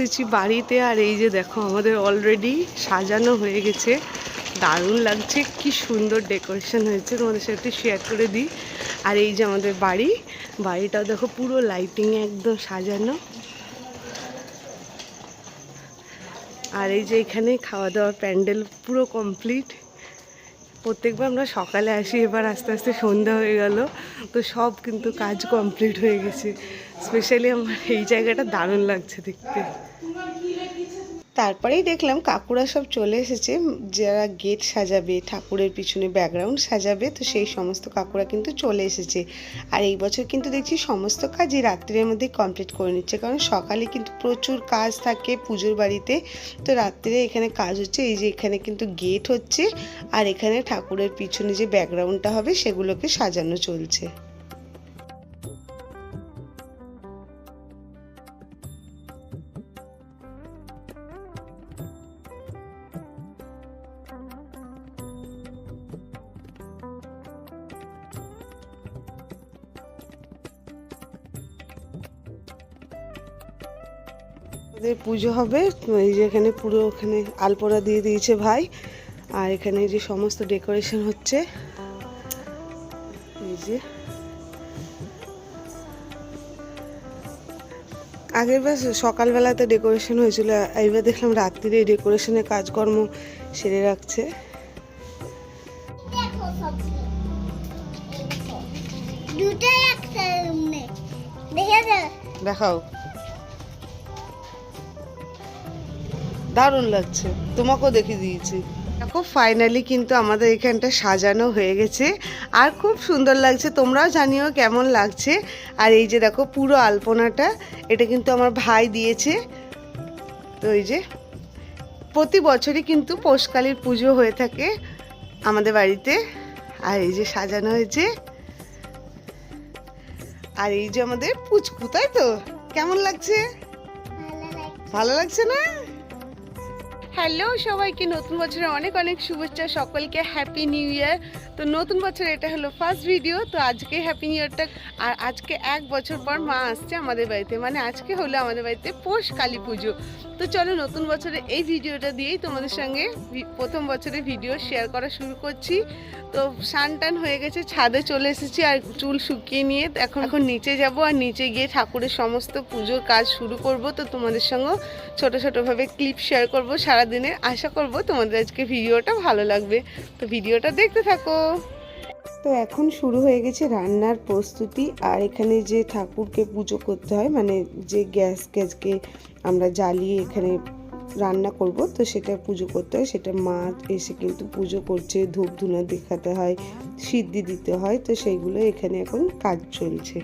এসেছি বাড়িতে আর এই যে দেখো আমাদের অলরেডি সাজানো হয়ে গেছে। দারুণ লাগছে, কি সুন্দর ডেকোরেশন হয়েছে, তোমাদের সাথে শেয়ার করে দিই। আর এই যে আমাদের বাড়ি, বাড়িটাও দেখো পুরো লাইটিং একদম সাজানো। আর এই যে এখানে খাওয়া দাওয়ার প্যান্ডেল পুরো কমপ্লিট প্রত্যেকবার আমরা সকালে আসি, এবার আস্তে আস্তে সন্ধ্যা হয়ে গেল, তো সব কিন্তু কাজ কমপ্লিট হয়ে গেছে। স্পেশালি আমার এই জায়গাটা দারুণ লাগছে দেখতে। তারপরেই দেখলাম কাকুরা সব চলে এসেছে যারা গেট সাজাবে ঠাকুরের পিছনে ব্যাকগ্রাউন্ড সাজাবে তো সেই সমস্ত কাকুরা কিন্তু চলে এসেছে। আর এই বছর কিন্তু দেখছি সমস্ত কাজই রাত্রির মধ্যে কমপ্লিট করে নিচ্ছে কারণ সকালে কিন্তু প্রচুর কাজ থাকে পুজোর বাড়িতে তো রাত্রে এখানে কাজ হচ্ছে এই যে এখানে কিন্তু গেট হচ্ছে আর এখানে ঠাকুরের পিছনে যে ব্যাকগ্রাউন্ডটা হবে সেগুলোকে সাজানো চলছে। ওদের পুজো হবে। এই যে এখানে পুরো ওখানে আলপনা দিয়ে দিয়েছে ভাই। আর এখানে যে সমস্ত ডেকোরেশন হচ্ছে এই যে। আগের বার সকালবেলাতে ডেকোরেশন হয়েছিল এইবার দেখলাম রাত্রিরে ডেকোরেশনের কাজকর্ম সেরে রাখছে। দেখাও। দারুণ লাগছে। তোমাকেও দেখিয়ে দিয়েছি। দেখো ফাইনালি কিন্তু আমাদের এখানটা সাজানো হয়ে গেছে। আর খুব সুন্দর লাগছে। তোমরাও জানিও কেমন লাগছে। আর এই যে দেখো পুরো আলপনাটা এটা কিন্তু আমার ভাই দিয়েছে। তো এই যে প্রতি বছরই কিন্তু পোষকালীর পুজো হয়ে থাকে আমাদের বাড়িতে। আর এই যে সাজানো হয়েছে। আর এই যে আমাদের পুচকু তাই তো? কেমন লাগছে। ভালো লাগছে না? হ্যালো সবাইকে, নতুন বছরের অনেক অনেক শুভেচ্ছা, সকলকে হ্যাপি নিউ ইয়ার তো নতুন বছর, এটা হলো ফার্স্ট ভিডিও তো আজকে হ্যাপি নিউ ইয়ারটা আর আজকে এক বছর পর মা আসছে আমাদের বাড়িতে মানে আজকে হলো আমাদের বাড়িতে পৌষ কালী পুজো। তো চলো নতুন বছরে এই ভিডিওটা দিয়েই তোমাদের সঙ্গে প্রথম বছরের ভিডিও শেয়ার করা শুরু করছি। তো সান টান হয়ে গেছে, ছাদে চলে এসেছি, আর চুল শুকিয়ে নিয়ে এখন এখন নিচে যাব, আর নিচে গিয়ে ঠাকুরের সমস্ত পুজোর কাজ শুরু করব। তো তোমাদের সঙ্গে ছোট ছোটোভাবে ক্লিপ শেয়ার করব। সারাদিনের আশা করব তোমাদের আজকে ভিডিওটা ভালো লাগবে। তো ভিডিওটা দেখতে থাকো। তো এখন শুরু হয়ে গেছে রান্নার প্রস্তুতি, আর এখানে যে ঠাকুরকে পুজো করতে হয় মানে যে গ্যাস গ্যাসকে আমরা জ্বালিয়ে এখানে রান্না করব, তো সেটা পুজো করতে হয়। সেটা মা এসে কিন্তু পুজো করছে ধূপ ধুনা দেখাতে হয়, সিদ্ধি দিতে হয়, তো সেইগুলো এখানে এখন কাজ চলছে।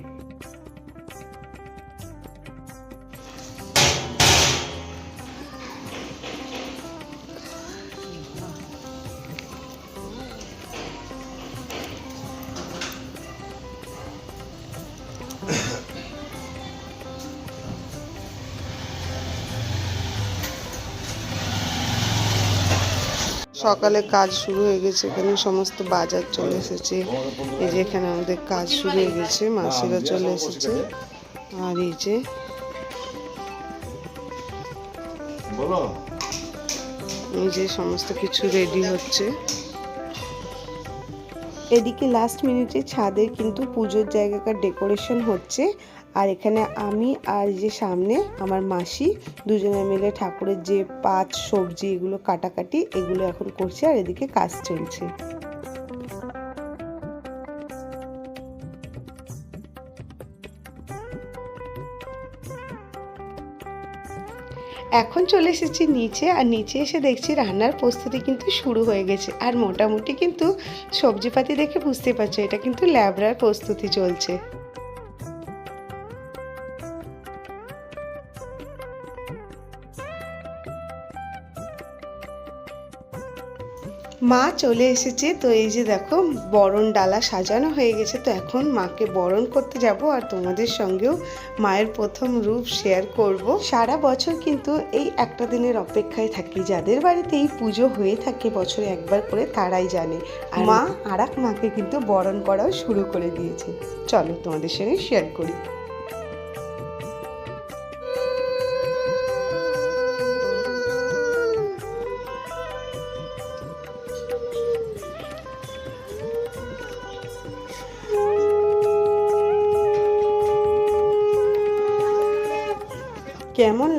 সকালে কাজ শুরু হয়ে গেছে এখানে সমস্ত বাজার চলে এসেছে। এই যে এখানে আমাদের কাজ শুরু হয়ে গেছে মাসিরা চলে এসেছে। আর এই যে এই যে সমস্ত কিছু রেডি হচ্ছে। এদিকে লাস্ট মিনিটে ছাদে কিন্তু পুজোর জায়গাকার ডেকোরেশন হচ্ছে। এখানে আমি আর যে সামনে আমার মাসি দুজনে মিলে ঠাকুরের যে পাঁচ সবজি এগুলো কাটাকাটি, এগুলো এখন করছে আর এদিকে কাজ চলছে। এখন চলে এসেছি নিচে আর নিচে এসে দেখছি রান্নার প্রস্তুতি কিন্তু শুরু হয়ে গেছে। আর মোটামুটি কিন্তু সবজিপাতি দেখে বুঝতে পারছ, এটা কিন্তু ল্যাবরার প্রস্তুতি চলছে। মা চলে এসেছে, তো এই যে দেখো বরণ ডালা সাজানো হয়ে গেছে, তো এখন মাকে বরণ করতে যাব আর তোমাদের সঙ্গেও মায়ের প্রথম রূপ শেয়ার করব। সারা বছর কিন্তু এই একটা দিনের অপেক্ষায় থাকি, যাদের বাড়িতে এই পুজো হয়ে থাকে বছরে একবার করে তারাই জানে। আর মা আর মাকে কিন্তু বরণ করাও শুরু করে দিয়েছে। চলো তোমাদের সঙ্গে শেয়ার করি।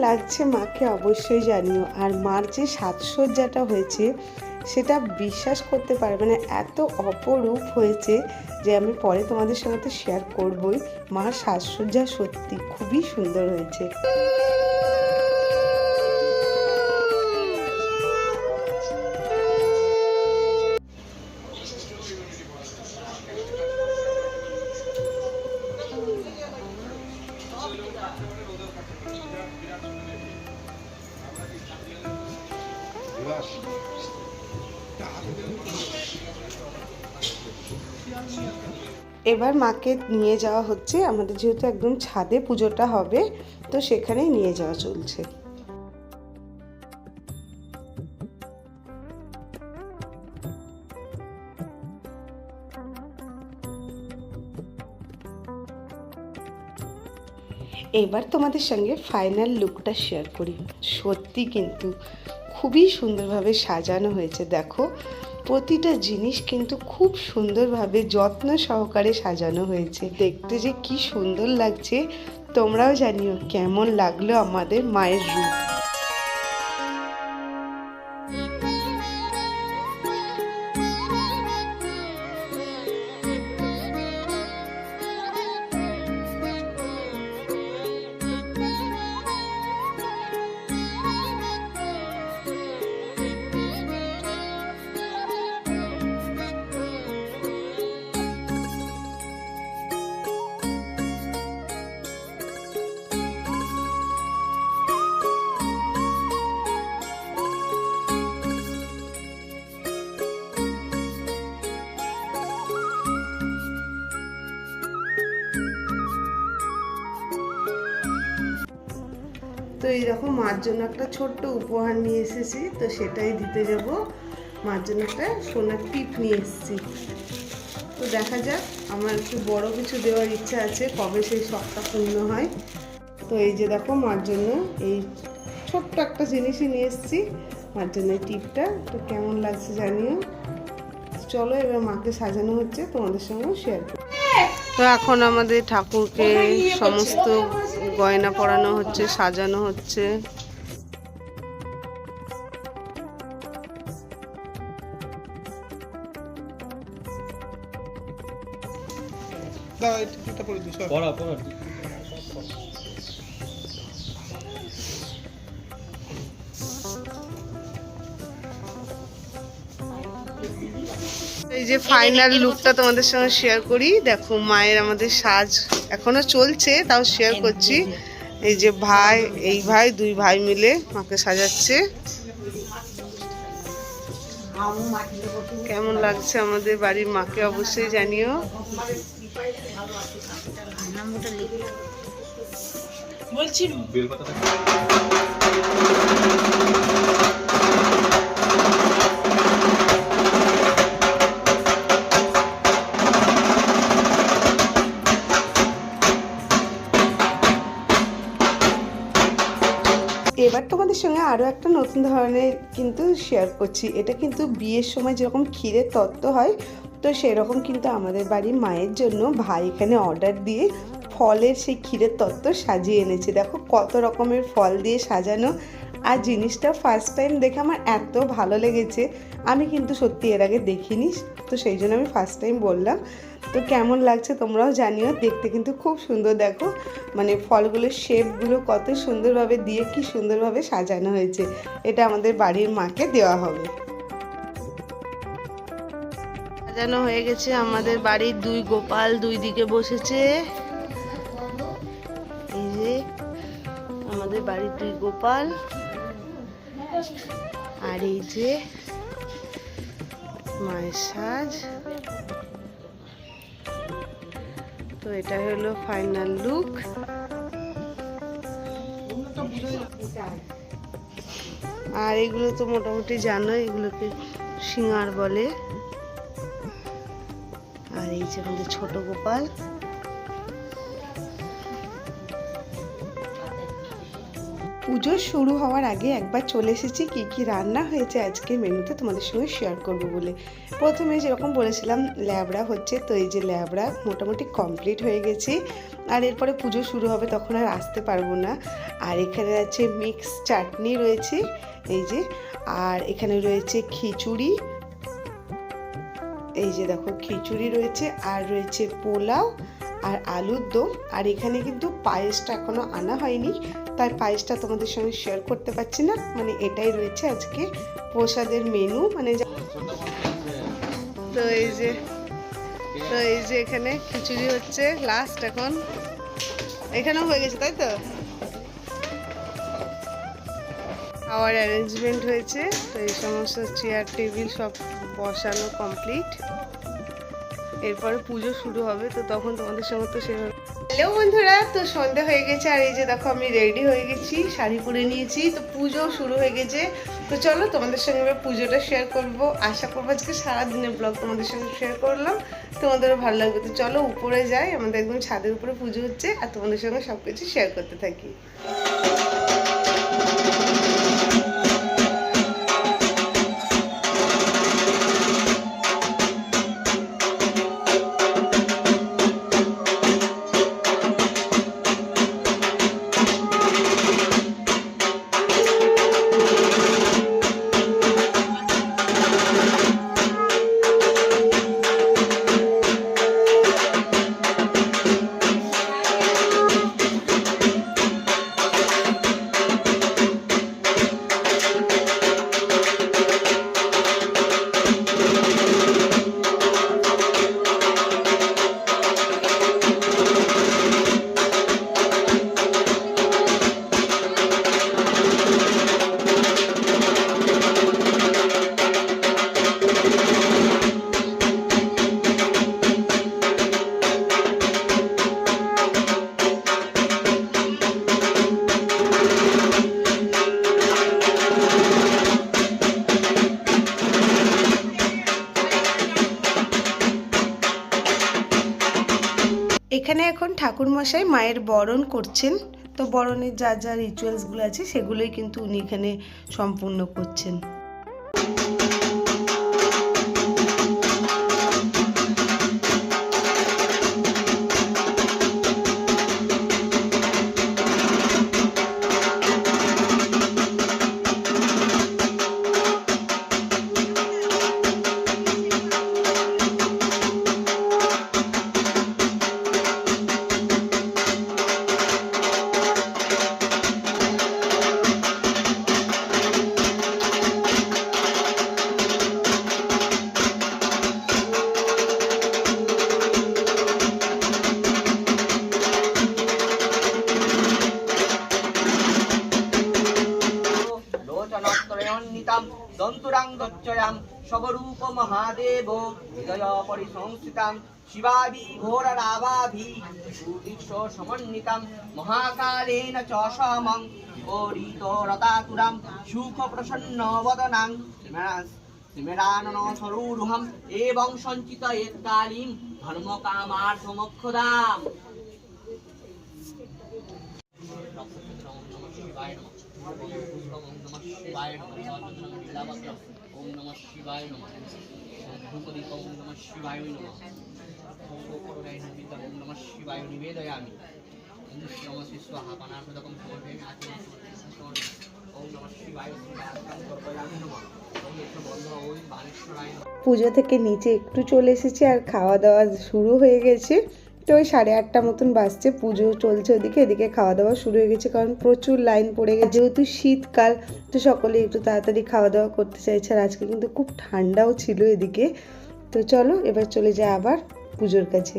লাগছে মাকে অবশ্যই জানিও। আর মার যে সাজসজ্জাটা হয়েছে, সেটা বিশ্বাস করতে পারবে না। এত অপরূপ হয়েছে যে আমি পরে তোমাদের সঙ্গে তো শেয়ার করবই। মার সাজসজ্জা সত্যি খুবই সুন্দর হয়েছে। এবার মাকে নিয়ে যাওয়া হচ্ছে। আমাদের যেহেতু একদম ছাদে পুজোটা হবে, তো সেখানেই নিয়ে যাওয়া চলছে। এবার তোমাদের সঙ্গে ফাইনাল লুকটা শেয়ার করি। সত্যি কিন্তু খুবই সুন্দরভাবে সাজানো হয়েছে, দেখো। প্রতিটা জিনিস কিন্তু খুব সুন্দরভাবে যত্ন সহকারে সাজানো হয়েছে। দেখতে যে কি সুন্দর লাগছে, তোমরাও জানিও কেমন লাগল আমাদের মায়ের রূপ। এই দেখো মার জন্য একটা ছোট্ট উপহার নিয়ে এসেছি তো সেটাই দিতে যাব। মার জন্য একটা সোনার টিপ নিয়ে এসেছি। তো দেখা যাক আমার একটু বড় কিছু দেওয়ার ইচ্ছা আছে কবে সেই শখটা পূর্ণ হয়। তো এই যে দেখো মার জন্য এই ছোট্ট একটা জিনিসই নিয়ে এসেছি মার জন্য এই টিপটা তো কেমন লাগছে জানিও? চলো এবার মাকে সাজানো হচ্ছে তোমাদের সঙ্গেও শেয়ার করি। তো এখন আমাদের ঠাকুরকে সমস্ত গয়না পরানো হচ্ছে সাজানো হচ্ছে। পড়া পড়া এই যে ফাইনাল লুকটা তোমাদের সঙ্গে শেয়ার করি দেখো মায়ের আমাদের সাজ এখনও চলছে তাও শেয়ার করছি। এই যে ভাই এই ভাই দুই ভাই মিলে মাকে সাজাচ্ছে। কেমন লাগছে আমাদের বাড়ির মাকে অবশ্যই জানিও। এবার আরও একটা নতুন ধরনের কিন্তু শেয়ার করছি। এটা কিন্তু বিয়ের সময় যেরকম ক্ষীরের তত্ত্ব হয়, তো সেরকম কিন্তু আমাদের বাড়ির মায়ের জন্য ভাই এখানে অর্ডার দিয়ে ফলের সেই ক্ষীরের তত্ত্ব সাজিয়ে এনেছে। দেখো কত রকমের ফল দিয়ে সাজানো আর জিনিসটা ফার্স্ট টাইম দেখে আমার এত ভালো লেগেছে। আমি কিন্তু সত্যি এর আগে দেখিনি, তো সেই জন্য আমি ফার্স্ট টাইম বললাম। তো কেমন লাগছে তোমরাও জানিও, দেখতে কিন্তু খুব সুন্দর দেখো। মানে ফলগুলোর শেপগুলো কত সুন্দরভাবে দিয়ে কি সুন্দরভাবে সাজানো হয়েছে। এটা আমাদের বাড়ির মাকে দেওয়া হবে। সাজানো হয়ে গেছে, আমাদের বাড়ির দুই গোপাল দুই দিকে বসেছে। আমাদের বাড়ির দুই গোপাল। আর এই যে মায়ের সাজ। তো এটা হলো ফাইনাল লুক আর এগুলো তো মোটামুটি জানো এগুলোকে সিঙ্গার বলে। আর এই যে আমাদের ছোট গোপাল। পুজো শুরু হওয়ার আগে একবার চলে এসেছি, কি কি রান্না হয়েছে আজকে মেনুতে তোমাদের সঙ্গে শেয়ার করব বলে। প্রথমে যেরকম বলেছিলাম, ল্যাবড়া হচ্ছে, তো এই যে ল্যাবড়া মোটামুটি কমপ্লিট হয়ে গেছে। আর এরপরে পুজো শুরু হবে তখন আর আসতে পারব না। আর এখানে আছে মিক্স চাটনি রয়েছে, এই যে। আর এখানে রয়েছে খিচুড়ি, এই যে দেখো খিচুড়ি রয়েছে, আর রয়েছে পোলাও, আর আলুর দম। আর এখানে কিন্তু পায়েসটা এখনও আনা হয়নি তাই পায়েসটা তোমাদের সঙ্গে শেয়ার করতে পারছি না। মানে এটাই রয়েছে আজকে প্রসাদের মেনু মানে তো এই যে, তো এই যে এখানে খিচুড়ি হচ্ছে লাস্ট এখন। এখানেও হয়ে গেছে, তাই তো? খাওয়ার অ্যারেঞ্জমেন্ট হয়েছে। তো এই সমস্ত চেয়ার টেবিল সব বসানো কমপ্লিট এরপরে পুজো শুরু হবে, তো তখন তোমাদের সঙ্গে তো সেভাবে হ্যালো বন্ধুরা, তো সন্ধে হয়ে গেছে আর এই যে দেখো আমি রেডি হয়ে গেছি, শাড়ি পরে নিয়েছি, তো পুজো শুরু হয়ে গেছে। তো চলো তোমাদের সঙ্গে আমি পুজোটা শেয়ার করব। আশা করব আজকে সারাদিনের ব্লগ তোমাদের সঙ্গে শেয়ার করলাম। তোমাদেরও ভালো লাগবে, তো চলো উপরে যাই, আমাদের একদম ছাদের উপরে পুজো হচ্ছে আর তোমাদের সঙ্গে সব কিছু শেয়ার করতে থাকি। এখানে এখন ঠাকুর মশাই মায়ের বরণ করছেন। তো বরণের যা যা রিচুয়ালসগুলো আছে, সেগুলোই কিন্তু উনি এখানে সম্পূর্ণ করছেন। মহাদেব, হৃদয় পরিসংস্থিতাম শিবাবি ঘোররাবাভি সুদীক্ষ সমন্বিতাম, মহাকালেন চ সমং বিপরীতরতাতুরাম সুখ প্রসন্ন বদনাং স্মেরানন সরূঢ়ম এবং সঞ্চিত কামার্থ মোক্ষদাম ওম নমঃ শিবায় নমঃ। ওম নমঃ শিবায় নমঃ। ওম নমঃ শিবায় নিবেদয়ামি। নমঃ। পুজো থেকে নিচে একটু চলে এসেছি আর খাওয়া দাওয়া শুরু হয়ে গেছে। তো ওই সাড়ে আটটা মতন বাজছে, পুজো চলছে ওদিকে, এদিকে খাওয়া দাওয়া শুরু হয়ে গেছে কারণ প্রচুর লাইন পড়ে গেছে। যেহেতু শীতকাল, তো সকলে একটু তাড়াতাড়ি খাওয়া দাওয়া করতে চাইছে আর আজকে কিন্তু খুব ঠান্ডাও ছিল এদিকে। তো চলো, এবার চলে যায় আবার পুজোর কাছে।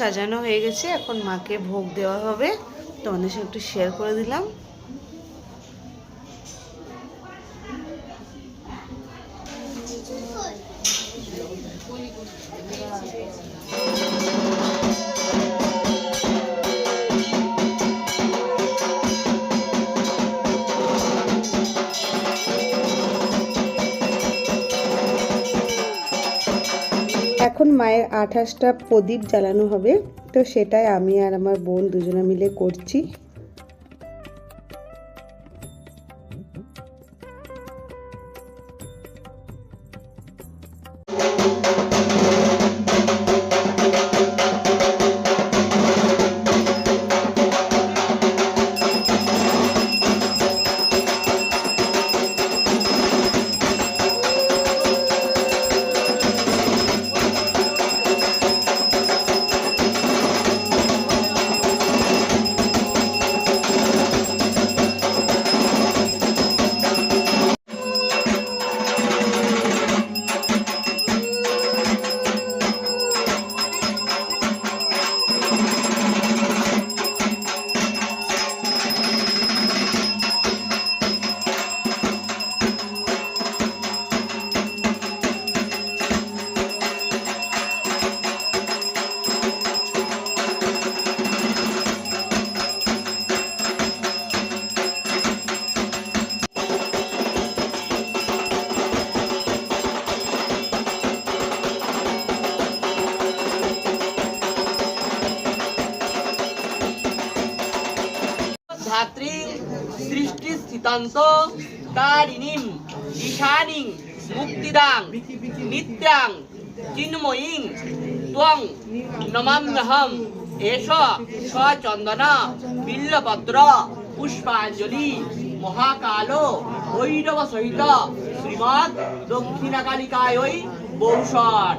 সাজানো হয়ে গেছে। এখন মাকে ভোগ দেওয়া হবে। তোমাদের সঙ্গে একটু শেয়ার করে দিলাম। এখন মায়ের আঠাশটা প্রদীপ জ্বালানো হবে, তো সেটাই আমি আর আমার বোন দুজনে মিলে করছি। ধাত্রী সৃষ্টি স্থিতান্ত তারিণীম, ঈশানীং, মুক্তিদাং নিত্যাং চিন্ময়ীং, ত্বং, নমাম্যহম, এষ সচন্দন বিল্লপত্র পুষ্পাঞ্জলি, মহাকাল, ভৈরব সহিত, শ্রীমৎ দক্ষিণাকালিকায় বৌষট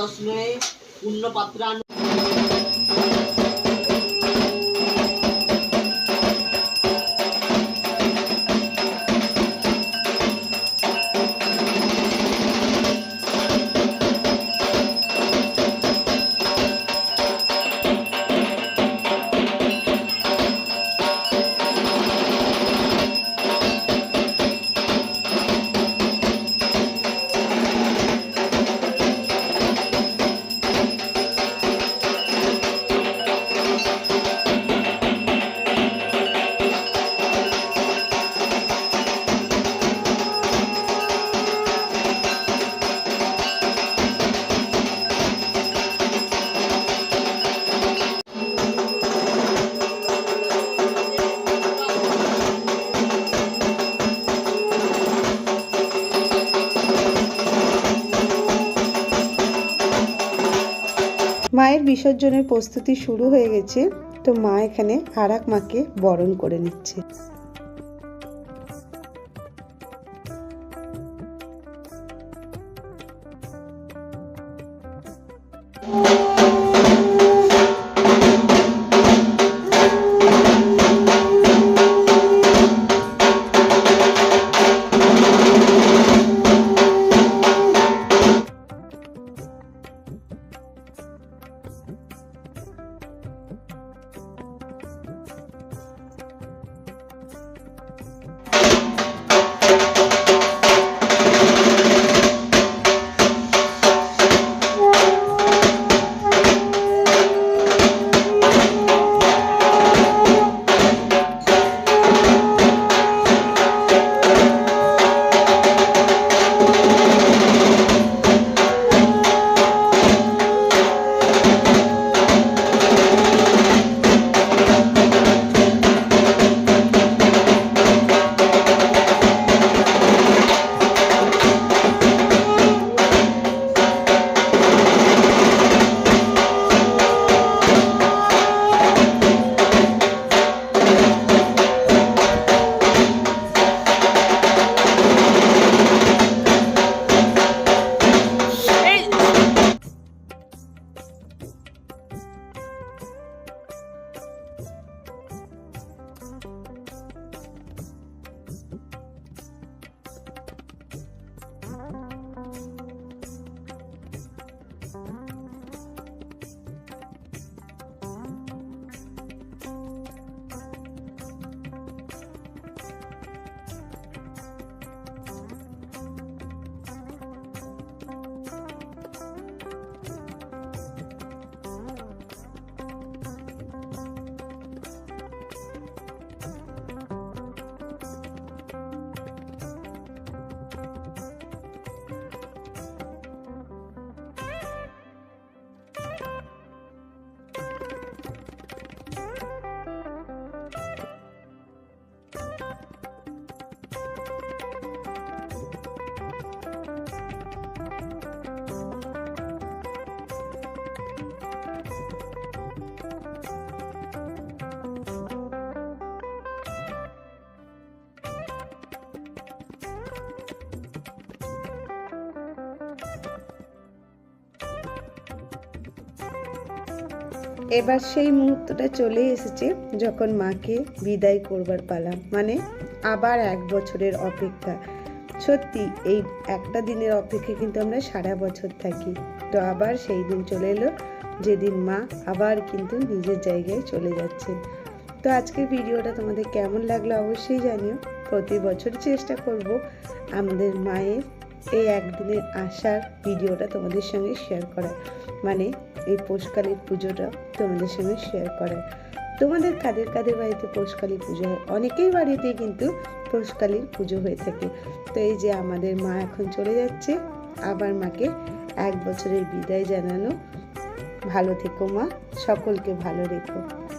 পুরো করো। হ্যাঁ। ওম মায়ের বিসর্জনের প্রস্তুতি শুরু হয়ে গেছে তো মা এখানে আর মাকে বরণ করে নিচ্ছে। এবার সেই মুহূর্তটা চলে এসেছে যখন মাকে বিদায় করবার পালা। মানে আবার এক বছরের অপেক্ষা। সত্যি, এই একটা দিনের অপেক্ষা কিন্তু আমরা সারা বছর থাকি। তো আবার সেই দিন চলে এলো, যেদিন মা আবার কিন্তু নিজের জায়গায় চলে যাচ্ছে। তো আজকের ভিডিওটা তোমাদের কেমন লাগল অবশ্যই জানিও। প্রতি বছর চেষ্টা করব আমাদের মায়ের এই একদিনের আসার ভিডিওটা তোমাদের সঙ্গে শেয়ার করা মানে এই পোষকালীর পুজোটা তোমাদের সঙ্গে শেয়ার করে। তোমাদের কাদের কাদের বাড়িতে পোষকালী পুজো হয়? অনেকেই বাড়িতে কিন্তু পোষকালীর পুজো হয়ে থাকে। তো এই যে আমাদের মা এখন চলে যাচ্ছে, আবার মাকে এক বছরের বিদায় জানানো। ভালো থেকো মা, সকলকে ভালো রেখো।